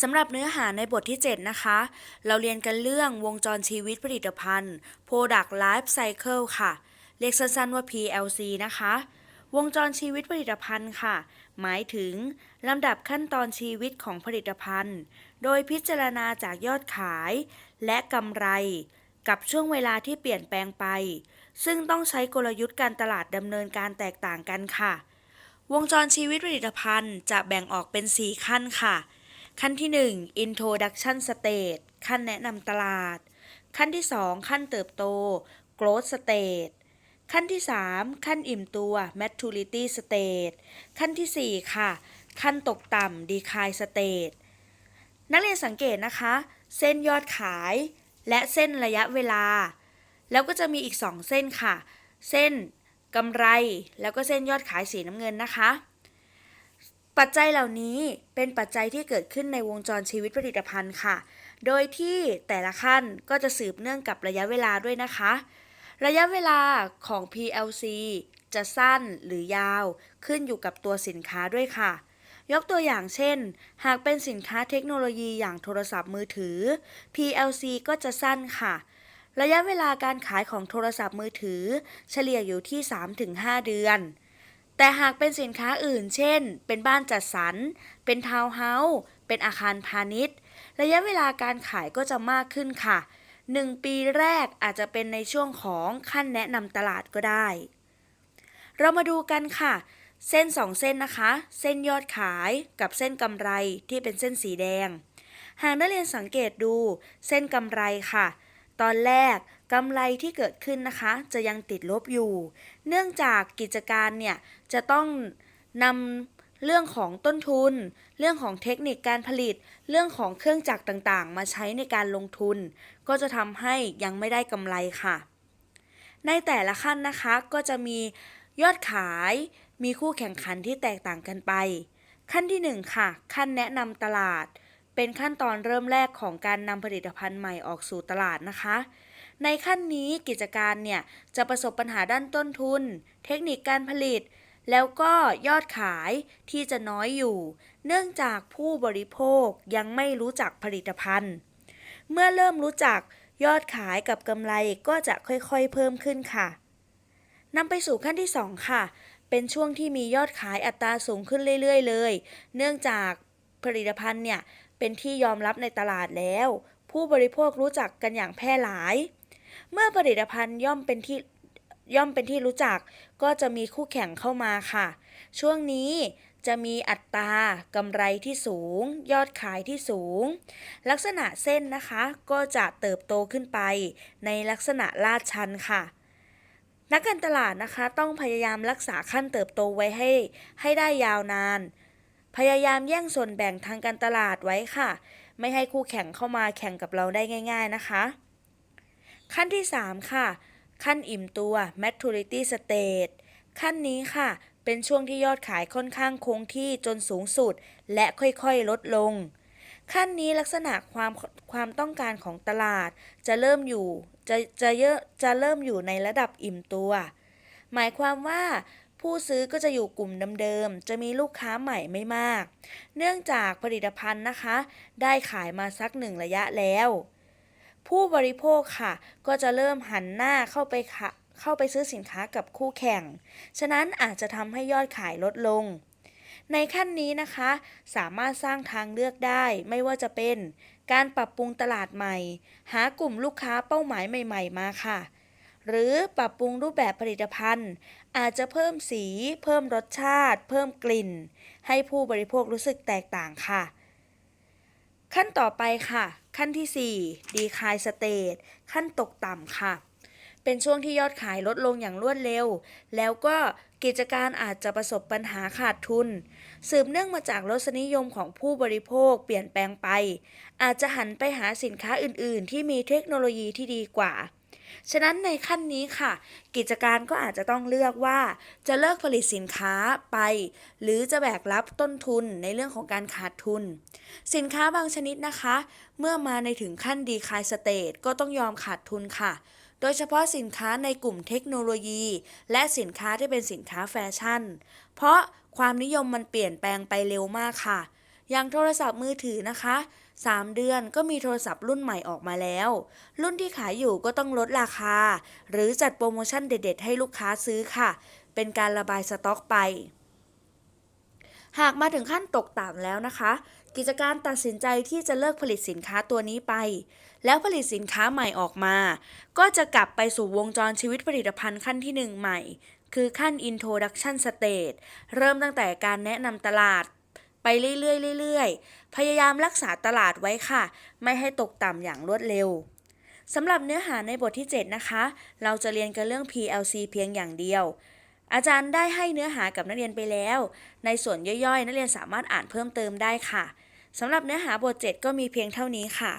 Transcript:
สำหรับเนื้อหาในบทที่ 7 นะคะ เราเรียนกันเรื่องวงจรชีวิตผลิตภัณฑ์ Product Life Cycle ค่ะ เรียกสั้นๆว่า PLC นะคะ วงจรชีวิตผลิตภัณฑ์ค่ะ หมายถึงลำดับขั้นตอนชีวิตของผลิตภัณฑ์ โดยพิจารณาจากยอดขาย และกำไร กับช่วงเวลาที่เปลี่ยนแปลงไป ซึ่งต้องใช้กลยุทธ์การตลาดดำเนินการแตกต่างกันค่ะ วงจรชีวิตผลิตภัณฑ์จะแบ่งออกเป็น 4 ขั้นค่ะ ขั้นที่ 1 introduction stage ขั้นแนะนำตลาด ขั้นที่ 2 ขั้นเติบโต growth stage ขั้นที่ 3 ขั้นอิ่มตัว maturity stage ขั้นทีสี่ 4 ค่ะ ขั้นตกต่ำ decline stage นักเรียนสังเกตนะคะ เส้นยอดขาย และเส้นระยะเวลา แล้วก็จะมีอีก 2 เส้นค่ะ เส้นกำไรแล้วก็เส้นยอดขายสีน้ำเงินนะคะ ปัจจัยเหล่านี้เป็นปัจจัยที่เกิดขึ้นในวงจรชีวิตผลิตภัณฑ์ค่ะ โดยที่แต่ละขั้นก็จะสืบเนื่องกับระยะเวลาด้วยนะคะ ระยะเวลาของ PLC จะสั้นหรือยาวขึ้นอยู่กับตัวสินค้าด้วยค่ะ ยกตัวอย่างเช่น หากเป็นสินค้าเทคโนโลยีอย่างโทรศัพท์มือถือ PLC ก็จะสั้นค่ะ ระยะเวลาการขายของโทรศัพท์มือถือ เฉลี่ยอยู่ที่ 3-5 เดือน แต่หากเป็นสินค้าอื่น เช่น เป็นบ้านจัดสรร เป็นทาวน์เฮาส์ เป็นอาคารพาณิชย์ ระยะเวลาการขายก็จะมากขึ้นค่ะ 1 ปีแรกอาจจะเป็นในช่วงของขั้นแนะนำตลาดก็ได้ เรามาดูกันค่ะ เส้น 2 เส้นนะคะ เส้นยอดขายกับเส้นกำไรที่เป็นเส้นสีแดง หากนักเรียนสังเกตดู เส้นกำไรค่ะ ตอนแรกกำไรที่เกิดขึ้นนะคะ จะยังติดลบอยู่ เนื่องจากกิจการเนี่ยจะต้องนำเรื่องของต้นทุน เรื่องของเทคนิคการผลิต เรื่องของเครื่องจักรต่างๆ มาใช้ในการลงทุน ก็จะทำให้ยังไม่ได้กำไรค่ะ ในแต่ละขั้นนะคะก็จะมียอดขาย มีคู่แข่งขันที่แตกต่างกันไป ขั้นที่ 1 ค่ะ ขั้นแนะนำตลาด เป็นขั้นตอนเริ่มแรกของการนำผลิตภัณฑ์ใหม่ออกสู่ตลาดนะคะ ในขั้นนี้กิจการเนี่ยจะประสบปัญหาด้านต้นทุน เทคนิคการผลิต แล้วก็ยอดขายที่จะน้อยอยู่ เนื่องจากผู้บริโภคยังไม่รู้จักผลิตภัณฑ์ เมื่อเริ่มรู้จักยอดขายกับกำไรก็จะค่อยๆเพิ่มขึ้นค่ะนำไปสู่ขั้นที่ 2 ค่ะ เป็นช่วงที่มียอดขายอัตราสูงขึ้นเรื่อยๆ เลย เนื่องจากผลิตภัณฑ์เนี่ย เป็นที่ยอมรับในตลาดแล้ว ผู้บริโภครู้จักกันอย่างแพร่หลาย เมื่อผลิตภัณฑ์ย่อมเป็นที่ย่อมเป็นที่รู้จัก ก็จะมีคู่แข่งเข้ามาค่ะ ช่วงนี้จะมีอัตรากำไรที่สูง ยอดขายที่สูง ลักษณะเส้นนะคะ ก็จะเติบโตขึ้นไป ในลักษณะลาดชันค่ะ นักการตลาดนะคะ ต้องพยายามรักษาขั้นเติบโตไว้ให้ ให้ได้ยาวนาน พยายามแย่งส่วนแบ่งทางการตลาดไว้ค่ะ ไม่ให้คู่แข่งเข้ามาแข่งกับเราได้ง่าย ๆนะคะ ขั้นที่ 3 ค่ะ ขั้นอิ่มตัว maturity stage ขั้นนี้ค่ะ เป็นช่วงที่ยอดขายค่อนข้างคงที่จนสูงสุด และค่อยๆลดลง ขั้นนี้ลักษณะความความต้องการของตลาด จะเริ่มอยู่จะจะเยอะจะเริ่มอยู่ในระดับอิ่มตัว หมายความว่า ผู้ซื้อก็จะอยู่กลุ่มเดิมๆ จะมีลูกค้าใหม่ไม่มาก เนื่องจากผลิตภัณฑ์นะคะ ได้ขายมาสักหนึ่งระยะแล้ว ผู้บริโภคค่ะ ก็จะเริ่มหันหน้าเข้าไปเข้าไปซื้อสินค้ากับคู่แข่ง ฉะนั้นอาจจะทำให้ยอดขายลดลง ในขั้นนี้นะคะ สามารถสร้างทางเลือกได้ไม่ว่าจะเป็น การปรับปรุงตลาดใหม่ หากลุ่มลูกค้าเป้าหมายใหม่ ๆ มาค่ะหรือปรับปรุงรูปแบบผลิตภัณฑ์ อาจจะเพิ่มสี เพิ่มรสชาติ เพิ่มกลิ่น ให้ผู้บริโภครู้สึกแตกต่างค่ะ ขั้นต่อไปค่ะ ขั้นที่4 decline stage ขั้นตกต่ำค่ะ เป็นช่วงที่ยอดขายลดลงอย่างรวดเร็ว แล้วก็กิจการอาจจะประสบปัญหาขาดทุน สืบเนื่องมาจากรสนิยมของผู้บริโภคเปลี่ยนแปลงไป อาจจะหันไปหาสินค้าอื่น ๆ ที่มีเทคโนโลยีที่ดีกว่า ฉะนั้นในขั้นนี้ค่ะ กิจการก็อาจจะต้องเลือกว่า จะเลิกผลิตสินค้าไป หรือจะแบกรับต้นทุนในเรื่องของการขาดทุน สินค้าบางชนิดนะคะ เมื่อมาในถึงขั้นดีคายสเตทก็ต้องยอมขาดทุนค่ะ โดยเฉพาะสินค้าในกลุ่มเทคโนโลยี และสินค้าที่เป็นสินค้าแฟชั่น เพราะความนิยมมันเปลี่ยนแปลงไปเร็วมากค่ะ อย่างโทรศัพท์มือถือนะคะ 3 เดือนก็มีโทรศัพท์รุ่นใหม่ออกมาแล้ว รุ่นที่ขายอยู่ก็ต้องลดราคา หรือจัดโปรโมชั่นเด็ด ๆ ให้ลูกค้าซื้อค่ะ เป็นการระบายสต็อกไป หากมาถึงขั้นตกต่ำแล้วนะคะ กิจการตัดสินใจที่จะเลิกผลิตสินค้าตัวนี้ไป แล้วผลิตสินค้าใหม่ออกมา ก็จะกลับไปสู่วงจรชีวิตผลิตภัณฑ์ขั้นที่ 1 ใหม่คือขั้น Introduction Stage เริ่มตั้งแต่การแนะนำตลาด ไปเรื่อยๆเรื่อยๆ พยายามรักษาตลาดไว้ค่ะ ไม่ให้ตกต่ำอย่างรวดเร็วสำหรับเนื้อหาในบทที่ 7 นะคะ เราจะเรียนกันเรื่อง PLC เพียงอย่างเดียว อาจารย์ได้ให้เนื้อหากับนักเรียนไปแล้ว ในส่วนย่อยๆ นักเรียนสามารถอ่านเพิ่มเติมได้ค่ะสำหรับเนื้อหาบท 7 ก็มีเพียงเท่านี้ค่ะ